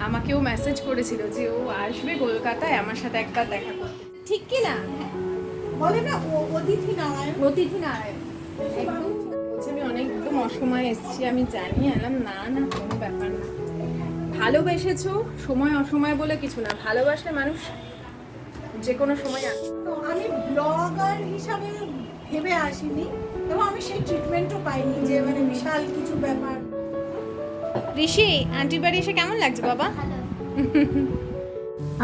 আমাকেও মেসেজ করেছিল যে ও আসবে কলকাতায় আমার সাথে একবার দেখা করতে। ঠিক কি না বলে না ও- অতিথি নারায়ণ। অতিথি নারায়ণ। বলছে আমি অনেক একদম অসময়ে এসেছি আমি জানি এলাম না না কোনো ব্যাপার না। ভালোবেসেছো সময় অসময় বলে কিছু না ভালোবাসলে মানুষ যে কোনো সময় আসে। তো আমি ব্লগার হিসাবে ভেবে আসিনি এবং আমি সেই ট্রিটমেন্টও পাইনি যে মানে বিশাল কিছু ব্যাপার ঋষি আন্টির বাড়ি এসে কেমন লাগছে বাবা?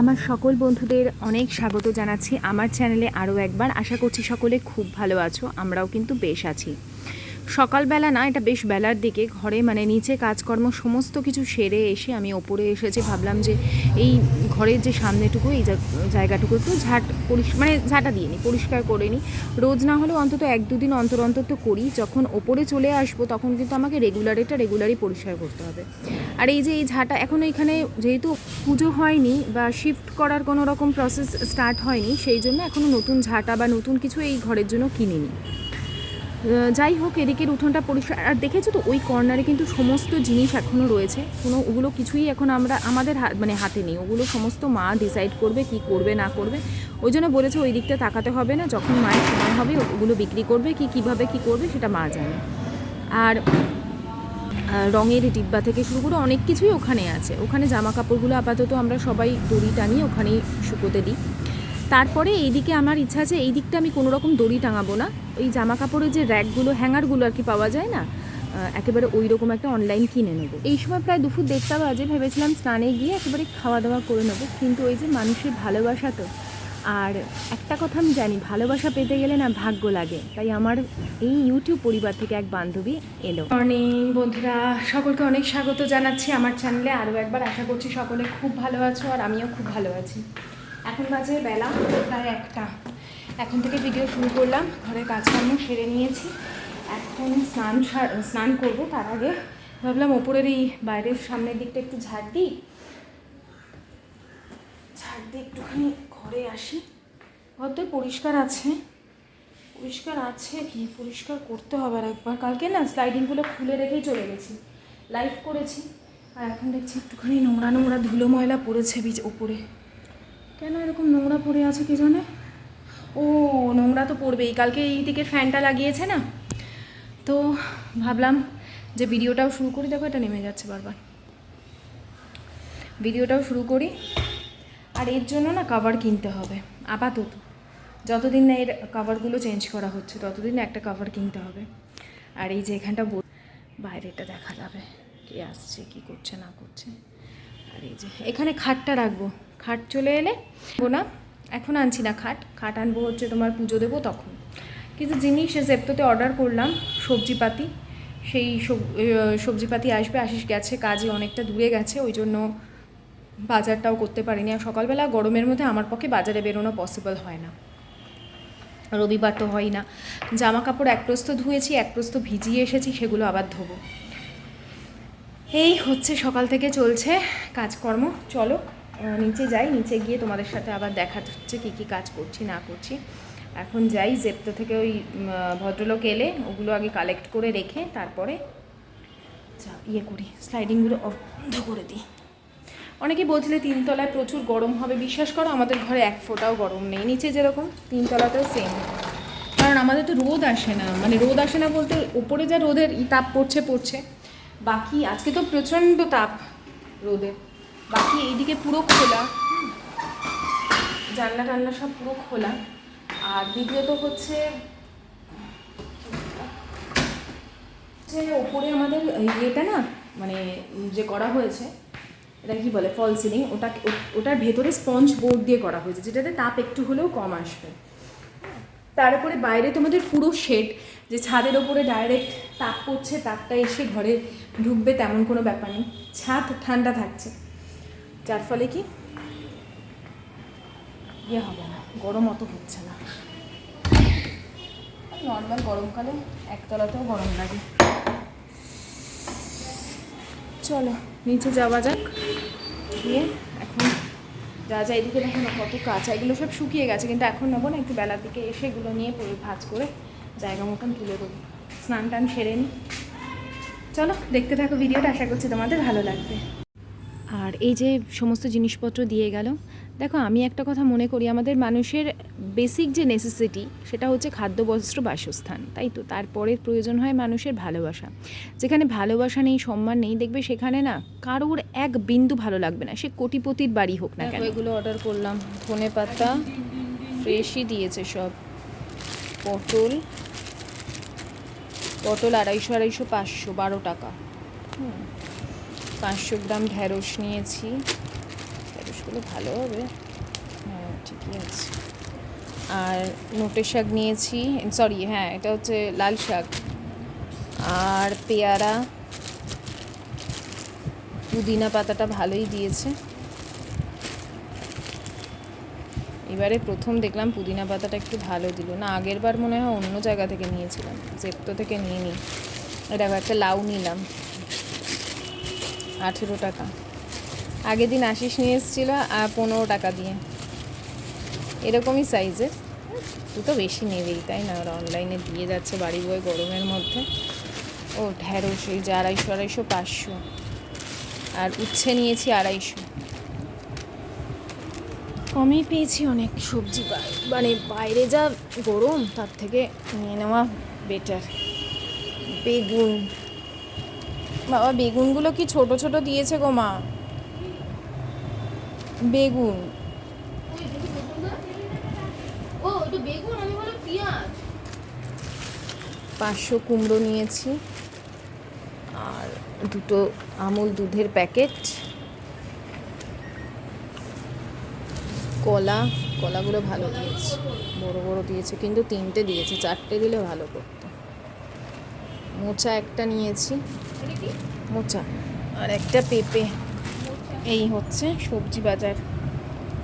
আমার সকল বন্ধুদের অনেক স্বাগত জানাচ্ছি। আমার চ্যানেলে আরও একবার আশা করছি সকলে খুব ভালো আছো, আমরাও কিন্তু বেশ আছি। সকালবেলা না, এটা বেশ বেলার দিকে, ঘরে মানে নিচে কাজকর্ম সমস্ত কিছু সেরে এসে আমি ওপরে এসেছি, ভাবলাম যে এই ঘরের যে সামনেটুকু, এই জায়গাটুকু একটু ঝাঁট পরিষ মানে ঝাঁটা দিয়ে নিই পরিষ্কার করে নিই রোজ না হলেও অন্তত এক দুদিন অন্তর অন্তর তো করি, যখন ওপরে চলে আসব তখন কিন্তু আমাকে রেগুলার এটা রেগুলারই পরিষ্কার করতে হবে। আর এই যে এই ঝাঁটা এখনও এখানে যেহেতু পুজো হয়নি বা শিফট করার কোনো রকম প্রসেস স্টার্ট হয়নি, সেই জন্য এখনও নতুন ঝাঁটা বা নতুন কিছু এই ঘরের জন্য কিনিনি। যাই হোক, এদিকের উঠোনটা পরিষ্কার। আর দেখেছ তো, ওই কর্নারে কিন্তু সমস্ত জিনিস এখনও রয়েছে। কোনো, ওগুলো কিছুই এখন আমরা, আমাদের মানে হাতে নেই। ওগুলো সমস্ত মা ডিসাইড করবে কি করবে, না করবে। ওই জন্য বলেছে, ওই দিকটা তাকাতে হবে না। যখন মায়ের সময় হবে, ওগুলো বিক্রি করবে। কি, কীভাবে কি করবে, সেটা মা জানে। আর রঙের ডিব্বা থেকে শুরু করে অনেক কিছুই ওখানে আছে। ওখানে জামা কাপড়গুলো আপাতত আমরা সবাই দড়ি টানিয়ে ওখানেই শুকোতে দিই। তারপরে এইদিকে আমার ইচ্ছা আছে এই দিকটা আমি কোনো রকম দড়ি টাঙাবো না। ওই জামা কাপড়ের যে র্যাকগুলো, হ্যাঙ্গারগুলো আর কি পাওয়া যায় না একেবারে ওই রকম একটা অনলাইন কিনে নেব। এই সময় প্রায় দুপুর দেড়টা বাজে, ভেবেছিলাম স্নানে গিয়ে একেবারে খাওয়া দাওয়া করে নেব, কিন্তু ওই যে মানুষের ভালোবাসা তো, আর একটা কথা আমি জানি, ভালোবাসা পেতে গেলে না ভাগ্য লাগে। তাই আমার এই ইউটিউব পরিবার থেকে এক বান্ধবী এলো। মর্নিং বন্ধুরা। সকলকে অনেক স্বাগত জানাচ্ছি আমার চ্যানেলে আরও একবার আশা করছি সকলে খুব ভালো আছো আর আমিও খুব ভালো আছি। এখন বাজে বেলা প্রায় একটা। এখন থেকে ভিডিও শুরু করলাম, ঘরের কাজকর্ম সেরে নিয়েছি। এখন স্নান স্নান করব, তার আগে ভাবলাম ওপরের এই বাইরের সামনের দিকটা একটু ঝাড় দিই। ঝাড় দিয়ে একটুখানি ঘরে আসি। ঘর তো পরিষ্কার আছে। পরিষ্কার আছে কি? পরিষ্কার করতে হবে আর একবার। কালকে না স্লাইডিংগুলো খুলে রেখেই চলে গেছি। লাইভ করেছি। আর এখন দেখছি একটুখানি নোংরা নোংরা ধুলো ময়লা পড়েছে বীজ ওপরে। কেন এরকম নোংরা পড়ে আছে কি জানে? ও, নোংরা তো পড়বেই। কালকে এই দিকের ফ্যানটা লাগিয়েছে না? তো ভাবলাম যে ভিডিওটাও শুরু করি। দেখো, এটা নেমে যাচ্ছে বারবার। ভিডিওটাও শুরু করি। আর এর জন্য না কাভার কিনতে হবে, আপাতত। যতদিন না এর কাভারগুলো চেঞ্জ করা হচ্ছে, ততদিন একটা কাভার কিনতে হবে। আর এই যে এখানটা বাইরেটা দেখা যাবে। কে আসছে, কি করছে, না করছে। আর এই যে, এখানে খাটটা রাখব। খাট চলে এলে না। এখন আনছি না খাট। খাট আনব হচ্ছে তোমার পুজো দেবো তখন। কিছু জিনিস জেপ্টোতে অর্ডার করলাম সবজিপাতি, সেই সবজিপাতি আসবে। আশিস গেছে কাজে অনেকটা দূরে গেছে, ওই জন্য বাজারটাও করতে পারিনি। আর সকালবেলা গরমের মধ্যে আমার পক্ষে বাজারে বেরোনো পসিবল হয় না। রবিবার তো হয় না। জামা কাপড় এক প্রস্ত ধুয়েছি, এক প্রস্ত ভিজিয়ে এসেছি, সেগুলো আবার ধোবো। এই হচ্ছে সকাল থেকে চলছে কাজকর্ম। চলো নিচে যাই, নিচে গিয়ে তোমাদের সাথে আবার দেখা হচ্ছে কী কী কাজ করছি, না করছি। এখন যাই, জেপ্তো থেকে ওই ভদ্রলোক এলে, ওগুলো আগে কালেক্ট করে রেখে তারপরে ইয়ে করি স্লাইডিংগুলো বন্ধ করে দিই। অনেকেই বলছিলে তিনতলায় প্রচুর গরম হবে, বিশ্বাস করো, আমাদের ঘরে এক ফোঁটাও গরম নেই। নিচে যেরকম, তিনতলাতেও সেম কারণ আমাদের তো রোদ আসে না মানে রোদ আসে না বলতে ওপরে যা রোদের তাপ পড়ছে পড়ছে। বাকি, আজকে তো প্রচণ্ড তাপ রোদের বাকি এইদিকে পুরো খোলা। জানলা টান্না সব পুরো খোলা। আর দ্বিতীয়ত হচ্ছে, যে ওপরে আমাদের ইয়েটা না মানে যে করা হয়েছে, এটা কি বলে, ফল সিলিং, ওটা, ওটার ভেতরে স্পঞ্জ বোর্ড দিয়ে করা হয়েছে, যেটাতে তাপ একটু হলেও কম আসবে। তার উপরে বাইরে তোমাদের পুরো শেড যে ছাদের ওপরে ডাইরেক্ট তাপ পড়ছে, তাপটা এসে ঘরে ঢুকবে তেমন কোনো ব্যাপার নেই। ছাদ ঠান্ডা থাকছে। যার ফলে কি? ইয়ে হবে না, গরম অত হচ্ছে না। নর্মাল গরমকালে একতলাতেও গরম লাগে। চলো, নিচে যাওয়া যাক। গিয়ে যা এদিকে দেখো না কত কাঁচা, এগুলো সব শুকিয়ে গেছে, কিন্তু এখন নেব না, একটু বেলার দিকে এসে এগুলো নিয়ে পরে ভাজ করে জায়গা মতন তুলে দেবো। স্নান টান সেরে নিই চলো, দেখতে থাকো ভিডিওটা, আশা করছি তোমাদের ভালো লাগবে। আর এই যে সমস্ত জিনিসপত্র দিয়ে গেল দেখো আমি একটা কথা মনে করি আমাদের মানুষের বেসিক যে নেসেসিটি সেটা হচ্ছে খাদ্য বস্ত্র বাসস্থান তাই তো? তারপরে প্রয়োজন হয় মানুষের ভালোবাসা। যেখানে ভালোবাসা নেই সম্মান নেই দেখবে সেখানে না কারোর এক বিন্দু ভালো লাগবে না। সে কোটিপতির বাড়ি হোক না কেন। এগুলো অর্ডার করলাম। ধনে পাতা ফ্রেশই দিয়েছে সব। পটল পটল আড়াইশো আড়াইশো পাঁচশো বারো টাকা। পাঁচশো গ্রাম ঢ্যাঁড়স নিয়েছি। ঢ্যাঁড়সগুলো ভালো হবে। হ্যাঁ ঠিকই আছে। আর নোটে শাক নিয়েছি। সরি হ্যাঁ এটা হচ্ছে লাল শাক। আর পেয়ারা। পুদিনা পাতাটা ভালোই দিয়েছে। এবারে প্রথম দেখলাম পুদিনা পাতাটা একটু ভালো দিল। না, আগের বার মনে হয় অন্য জায়গা থেকে নিয়েছিলাম। জেপ্তো থেকে নিয়ে নিই এটা একটা লাউ নিলাম। আঠেরো টাকা। আগের দিন আশিস নিয়ে এসেছিল আর পনেরো টাকা দিয়ে। এরকমই সাইজের তুই তো বেশি নেবেই তাই না? ওরা অনলাইনে দিয়ে যাচ্ছে বাড়ি বই গরমের মধ্যে। ও ঢ্যাঁড়স এই যে আড়াইশো আড়াইশো পাঁচশো। আর উচ্ছে নিয়েছি আড়াইশো। কমই পেয়েছি অনেক সবজি মানে বাইরে যা গরম তার থেকে নিয়ে নেওয়া বেটার বেগুন। বাবা বেগুনগুলো কি ছোট ছোট দিয়েছে গো মা? বেগুন। পাঁচশো কুমড়ো নিয়েছি। আর দুটো আমুল দুধের প্যাকেট। কলা কলাগুলো ভালো দিয়েছে। বড় বড় দিয়েছে কিন্তু তিনটে দিয়েছে চারটে দিলে ভালো করতো। মোচা একটা নিয়েছি। মোচা। আর একটা পেঁপে। এই হচ্ছে সবজি বাজার।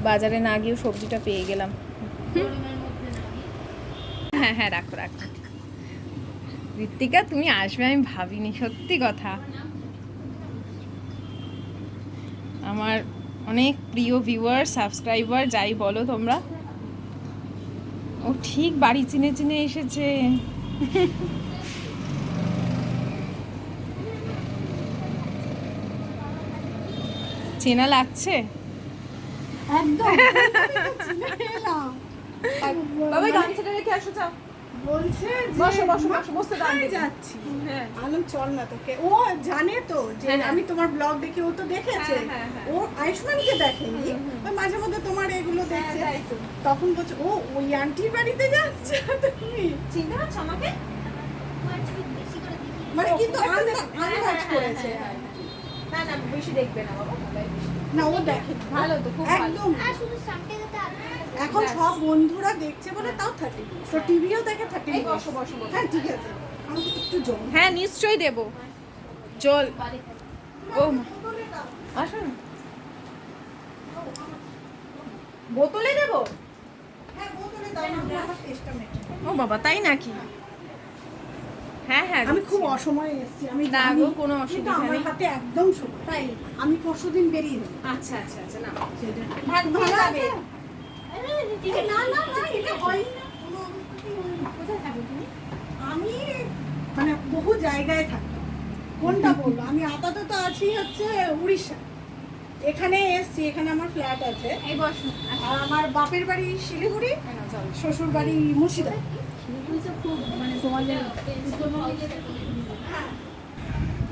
বাজারে না গিয়েও সবজিটা পেয়ে গেলাম। হ্যাঁ হ্যাঁ রাখো রাখো। ঋত্বিকা, তুমি আসবে, আমি ভাবিনি, সত্যি কথা। আমার অনেক প্রিয় ভিউয়ার সাবস্ক্রাইবার যাই বলো তোমরা। ও ঠিক বাড়ি চিনে চিনে এসেছে। চেনা লাগছে? একদম। বাবা গামছাটা রেখে আসো যাও। বলছে বসো, বসো, বসো, বসতে দাও যাচ্ছি? আলম চল না তোকে। ও জানে তো যে। আমি তোমার ব্লগ দেখি ও তো দেখেছে। হ্যাঁ, হ্যাঁ, হ্যাঁ। ও আয়ুষ্মানকে দেখেনি। ওই মাঝে মধ্যে তোমার এগুলো দেখছে। তখন বলছে ও ওই আন্টির বাড়িতে যাচ্ছে তুমি? চিনতে পারছ আমাকে? করে মানে কিন্তু আন্দাজ করেছে। না না বেশি দেখবে না বাবা মোবাইল না ও দেখে ভালো তো খুব একদম। শুধু এখন সব বন্ধুরা দেখছে বলে তাও থার্টি তো টিভিও দেখে থার্টি বসো, বসো। হ্যাঁ ঠিক আছে। আমাকে একটু জল হ্যাঁ নিশ্চয়ই দেব। জল। ও আসো না। বোতলে দেব? হ্যাঁ ও বাবা তাই নাকি? হ্যাঁ হ্যাঁ আমি খুব অসময়ে এসেছি আমি না গো, কোনো অসুবিধা আমার নেই। হাতে একদম সময় তাই আমি পরশুদিন বেরিয়ে যাব। আচ্ছা আচ্ছা আচ্ছা না। ভাগ ভালো যাবে না না না এটা হয়নি না। কোথায় থাকো তুমি? আমি মানে বহু জায়গায় থাকি কোনটা বলব? আমি আপাতত আছি হচ্ছে উড়িষ্যা। এখানে এসছি এখানে আমার ফ্ল্যাট আছে। এই বসো আর আমার বাপের বাড়ি শিলিগুড়ি শ্বশুর বাড়ি মুর্শিদাবাদ।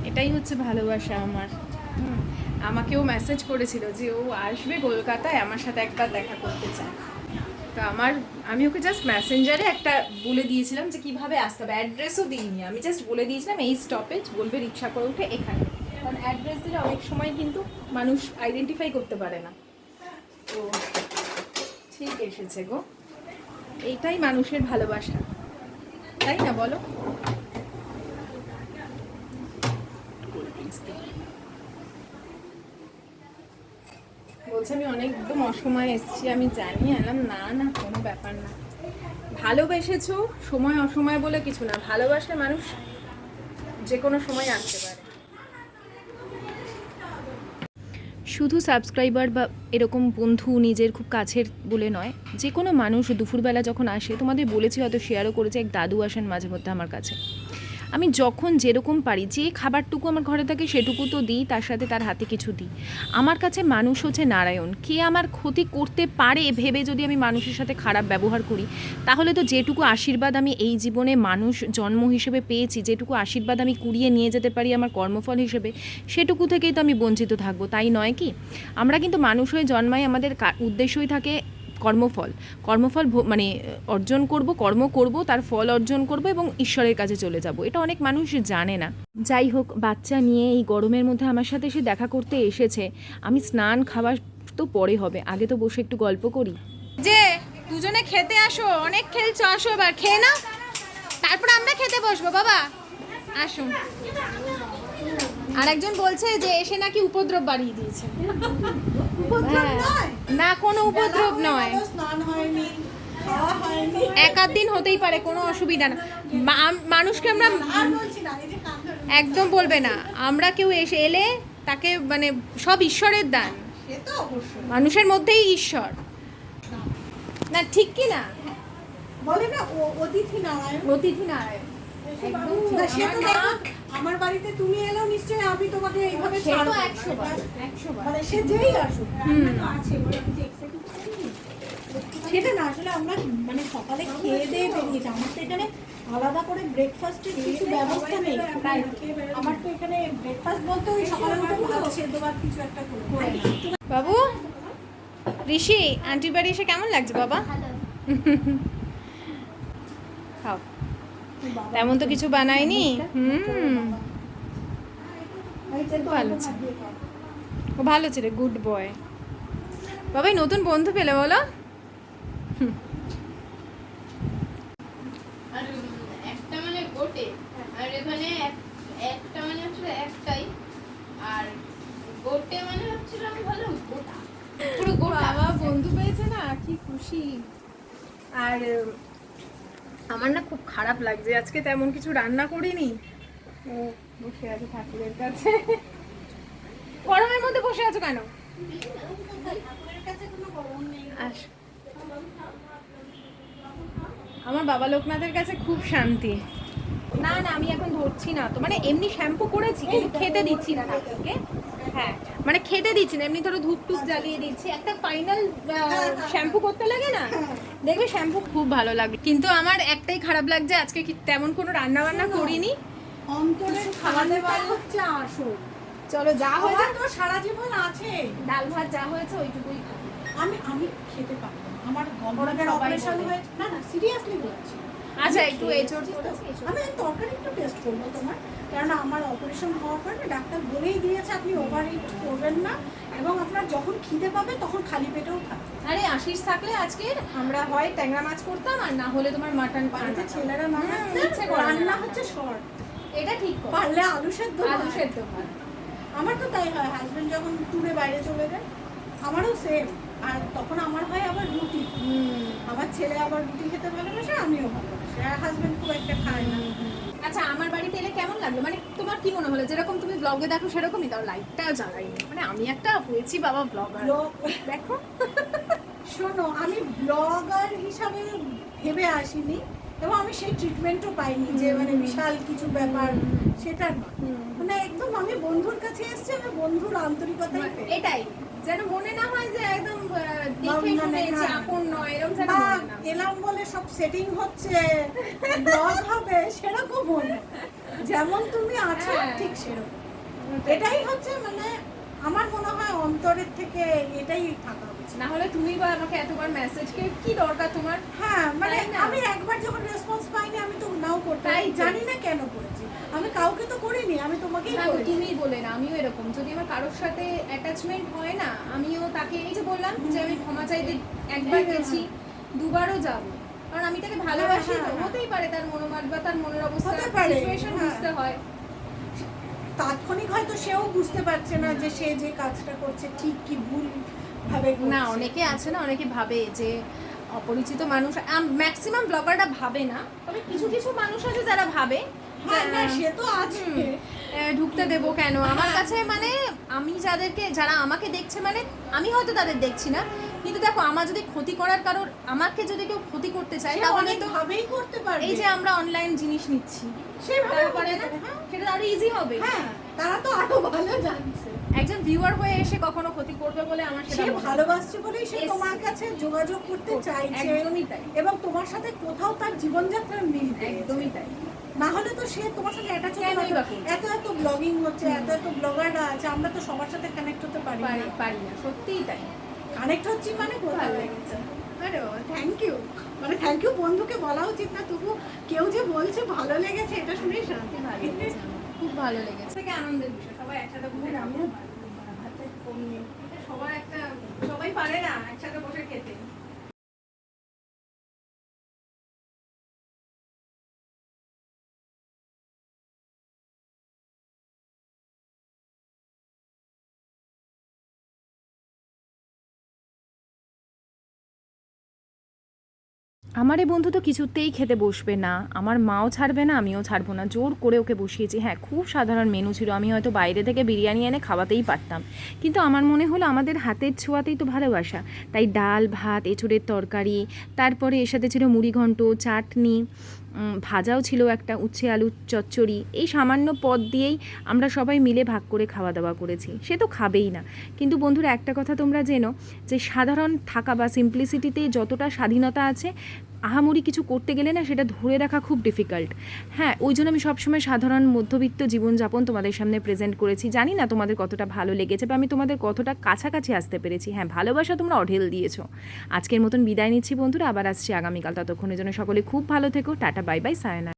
এটাই হচ্ছে ভালোবাসা আমার। আমাকেও মেসেজ করেছিল যে, ও আসবে কলকাতায়, আমার সাথে একবার দেখা করতে চায়। তো আমার, আমি ওকে জাস্ট মেসেঞ্জারে একটা বলে দিয়েছিলাম যে, কীভাবে আসতে হবে? অ্যাড্রেসও দিইনি। আমি জাস্ট বলে দিয়েছিলাম, এই স্টপেজ বলবে রিক্সা করে উঠে এখানে। কারণ অ্যাড্রেস দিলে অনেক সময় কিন্তু মানুষ আইডেন্টিফাই করতে পারে না। তো ঠিক এসেছে গো। এইটাই মানুষের ভালোবাসা। তাই না বলো? বলছে আমি অনেক একদম অসময়ে এসেছি, আমি জানি, আলাম, না না, কোনো ব্যাপার না। ভালোবেসেছো, সময় অসময় বলে কিছু না। ভালোবাসলে মানুষ যে কোনো সময় আসতে পারে। শুধু সাবস্ক্রাইবার বা এরকম বন্ধু নিজের খুব কাছের বলে নয়, যে কোনো মানুষ দুপুরবেলা যখন আসে, তোমাদের বলেছি হয়তো শেয়ারও করেছে, এক দাদু আসেন মাঝে মধ্যে আমার কাছে। আমি যখন যেরকম পারি, যে খাবারটুকু আমার ঘরে থাকে সেটুকু তো দিই, তার সাথে তার হাতে কিছু দিই। আমার কাছে মানুষ হচ্ছে নারায়ণ। কে আমার ক্ষতি করতে পারে ভেবে যদি আমি মানুষের সাথে খারাপ ব্যবহার করি, তাহলে তো যেটুকু আশীর্বাদ আমি এই জীবনে মানুষ জন্ম হিসেবে পেয়েছি, যেটুকু আশীর্বাদ আমি কুড়িয়ে নিয়ে যেতে পারি আমার কর্মফল হিসেবে, সেটুকু থেকেই তো আমি বঞ্চিত থাকব, তাই নয় কি? আমরা কিন্তু মানুষ হয়ে জন্মাই, আমাদের উদ্দেশ্যই থাকে কর্মফল। কর্মফল মানে অর্জন করব, কর্ম করব, তার ফল অর্জন করব এবং ঈশ্বরের কাছে চলে যাব। এটা অনেক মানুষ জানে না। যাই হোক, বাচ্চা নিয়ে এই গরমের মধ্যে আমার সাথে এসে দেখা করতে এসেছে। আমি স্নান খাবার তো পরে হবে। আগে তো বসে একটু গল্প করি। যে, দুজনে খেতে আসো। অনেক খেলছো, আসো এবার। খেয়ে না তারপর আমরা খেতে বসবো, বাবা। আসুন। আর একজন বলছে যে, এসে নাকি উপদ্রব বাড়িয়ে দিয়েছে। না কোনো উপদ্রব নয়। স্নান হয়নি খাওয়া এক আধ দিন হতেই পারে কোনো অসুবিধা না। মানুষকে আমরা একদম বলবে না। আমরা কেউ এসে এলে তাকে মানে সব ঈশ্বরের দান। অবশ্যই। মানুষের মধ্যেই ঈশ্বর। না। ঠিক কি না? বলে না অতিথি নারায়ণ। অতিথি নারায়ণ। আমার দেখো, মা- আমার বাড়িতে তুমি এলেও নিশ্চয়ই আমি তোমাকে এইভাবে। একশো বার একশো বার মানে সে যেই আসুক আছে। সেটা না আসলে আমরা মানে সকালে খেয়ে দিয়ে বেরিয়েছি। আমার তো এখানে আলাদা করে ব্রেকফাস্টের কিছু ব্যবস্থা নেই। আমার তো এখানে ব্রেকফাস্ট বলতে ওই সকালে উঠে ভাত সেদ্ধ ভাত কিছু একটা করে। বাবু ঋষি আন্টির বাড়ি এসে কেমন লাগছে বাবা, তেমন তো কিছু বানায়নি হুম। ভালো। ও ছিল গুড বয় বাবাই নতুন বন্ধু পেলে বলো। আর একটা মানে গোটে আর এখানে একটা মানে হচ্ছিল একটাই আর গোটে মানে হচ্ছিল আমি ভালো গোটা। পুরো গোটা। বাবা বন্ধু পেয়েছে না কি খুশি। আর আমার না খুব খারাপ লাগছে। আজকে তেমন কিছু রান্না করিনি। ও, বসে আছে ঠাকুরের কাছে। গরমের মধ্যে বসে আছো কেন? আমার বাবা লোকনাথের কাছে খুব শান্তি। না না, আমি এখন ধরছি না তো। মানে এমনি শ্যাম্পু করেছি, কিন্তু খেতে দিচ্ছি না ঠাকুরকে। হ্যাঁ। মানে খেতে দিচ্ছি না এমনি ধরো ধূপ টুপ জ্বালিয়ে দিচ্ছি। একটা ফাইনাল শ্যাম্পু করতে লাগে না? দেখবে শ্যাম্পু খুব ভালো লাগবে। কিন্তু আমার একটাই খারাপ লাগছে আজকে কি তেমন কোনো রান্না বান্না করিনি। অন্তরের খাওয়াতে খাওয়াতে হচ্ছে আসল। চলো যা হয়েছে তো সারা জীবন আছে। ডাল ভাত যা হয়েছে ওইটুকুই আমি আমি খেতে পারব আমার গলব্লাডার অপারেশন। হয়েছে না না সিরিয়াসলি বলছি। আচ্ছা একটু এঁচোড়। আমি তরকারি একটু টেস্ট করব তোমার। কারণ আমার অপারেশন হওয়ার পর না ডাক্তার বলেই দিয়েছে আপনি ওভার ইট করবেন না এবং আপনার যখন খিদে পাবে তখন খালি পেটেও খাবেন। আরে আশিস থাকলে আজকে আমরা হয় ট্যাংরা মাছ করতাম আর না হলে তোমার মাটন বাড়িতে ছেলেরা না করে না রান্না হচ্ছে শর্ট। এটা ঠিক পারলে আলু সেদ্ধ আলু। সেদ্ধ আমার তো তাই হয় হাজবেন্ড যখন ট্যুরে বাইরে চলে যায় আমারও সেম আর তখন আমার হয় আবার রুটি। আমার ছেলে আবার রুটি খেতে ভালোবাসে আমিও ভালোবাসি। আর হাজবেন্ড খুব একটা খায় না। আচ্ছা আমার বাড়িতে এলে কেমন লাগল? মানে তোমার কি মনে হলো? যেরকম তুমি ব্লগে দেখো সেরকমই তাও লাইটটা জ্বালাইনি মানে আমি একটা হয়েছি বাবা ব্লগার দেখো। শোনো আমি ব্লগার হিসাবে ভেবে আসিনি এবং আমি সেই ট্রিটমেন্টও পাইনি যে মানে বিশাল কিছু ব্যাপার সেটা নয়। মানে একদম আমি বন্ধুর কাছে এসেছি আমি বন্ধুর আন্তরিকতাই পেয়েছি। এটাই। যেন মনে না হয় যে একদম দেখে না, শুনে এসে আপন নয় এরকম যেন এলাম বলে সব সেটিং হচ্ছে ব্লগ হবে সেরকম মনে যেমন তুমি আছো হ্যাঁ। ঠিক সেরকম। এটাই হচ্ছে মানে আমার মনে হয় অন্তরের থেকে এটাই থাকা উচিত। না হলে তুমি বা আমাকে এতবার মেসেজ কে কি দরকার তোমার? হ্যাঁ মানে আমি একবার যখন রেসপন্স পাইনি আমি তো নাও করতে জানি না কেন করেছি। আমি কাউকে তো করিনি আমি তোমাকেই না করেছি। তুমিই বলে না আমিও এরকম। যদি আমার কারোর সাথে অ্যাটাচমেন্ট হয় না আমিও তাকে এই যে বললাম যে আমি ক্ষমা চাইতে একবার হ্যাঁ, গেছি দুবারও যাব। কারণ আমি তাকে ভালোবাসি হ্যাঁ, হ্যাঁ। হতেই পারে তার মনোমাট বা তার মনের অবস্থা সিচুয়েশন হ্যাঁ। বুঝতে হয়। তাৎক্ষণিক হয়তো সেও বুঝতে পারছে না যে সে যে কাজটা করছে ঠিক কি ভুল ভাবে না অনেকে আছে না অনেকে ভাবে যে অপরিচিত মানুষ ম্যাক্সিমাম ব্লগাররা ভাবে না তবে কিছু কিছু মানুষ আছে যারা ভাবে। হ্যাঁ সে তো আছে। ঢুকতে দেবো কেন? আমার কাছে মানে আমি যাদেরকে যারা আমাকে দেখছে মানে আমি হয়তো তাদের দেখছি না কিন্তু দেখো আমার যদি ক্ষতি করার কারোর আমাকে যদি কেউ ক্ষতি করতে চায় তাহলে তো ভাবেই করতে পারবে। এই যে আমরা অনলাইন জিনিস নিচ্ছি। সেভাবে তারপরে হ্যাঁ। সেটা আরও ইজি হবে। হ্যাঁ তারা তো আরও ভালো জানছে। একজন ভিউয়ার হয়ে এসে কখনো ক্ষতি করবে বলে আমার সেটা। ভালোবাসছে বলেই সে তোমার কাছে যোগাযোগ করতে চাইছে। একদমই তাই। এবং তোমার সাথে কোথাও তার জীবনযাত্রা মিল একদমই তাই। না হলে তো সে তোমার সাথে অ্যাটাচ। এত এত ব্লগিং হচ্ছে এত এত ব্লগাররা আছে আমরা তো সবার সাথে কানেক্ট হতে পারি পারি না। সত্যিই তাই। কানেক্ট হচ্ছে মানে কোথায় লেগেছে আরে থ্যাংক ইউ মানে থ্যাংক ইউ বন্ধুকে বলা উচিত না তবু কেউ যে বলছে ভালো লেগেছে এটা শুনে শান্তি ভালো খুব ভালো লেগেছে। থেকে আনন্দের বিষয় সবাই একসাথে বসে খাব। আমিও। সবার একটা সবাই পারে না একসাথে বসে খেতে। আমার এই বন্ধু তো কিছুতেই খেতে বসবে না। আমার মাও ছাড়বে না, আমিও ছাড়বো না। জোর করে ওকে বসিয়েছি। হ্যাঁ খুব সাধারণ মেনু ছিল। আমি হয়তো বাইরে থেকে বিরিয়ানি এনে খাওয়াতেই পারতাম। কিন্তু আমার মনে হলো আমাদের হাতের ছোঁয়াতেই তো ভালোবাসা। তাই ডাল, ভাত, এঁচড়ের তরকারি, তারপরে এর সাথে ছিল মুড়িঘণ্ট, চাটনি। ভাজাও ছিল একটা উচ্ছে আলুর চচ্চড়ি। এই সামান্য পদ দিয়েই আমরা সবাই মিলে ভাগ করে খাওয়া দাওয়া করেছি। সে তো খাবেই না। কিন্তু বন্ধুরা, একটা কথা তোমরা জেনো যে সাধারণ থাকা বা সিম্পলিসিটিতে যতটা স্বাধীনতা আছে আহামরি কিছু করতে গেলে না সেটা ধরে রাখা খুব ডিফিকাল্ট হ্যাঁ ওই জন্য আমি সবসময় সাধারণ মধ্যবিত্ত জীবনযাপন তোমাদের সামনে প্রেজেন্ট করেছি। জানি না তোমাদের কতটা ভালো লেগেছে বা আমি তোমাদের কতটা কাছাকাছি আসতে পেরেছি। হ্যাঁ ভালোবাসা তোমরা অঢেল দিয়েছ। আজকের মতন বিদায় নিচ্ছি বন্ধুরা, আবার আসছি আগামীকাল। ততক্ষণের জন্য সকলে খুব ভালো থেকো। Tata bye bye Sayna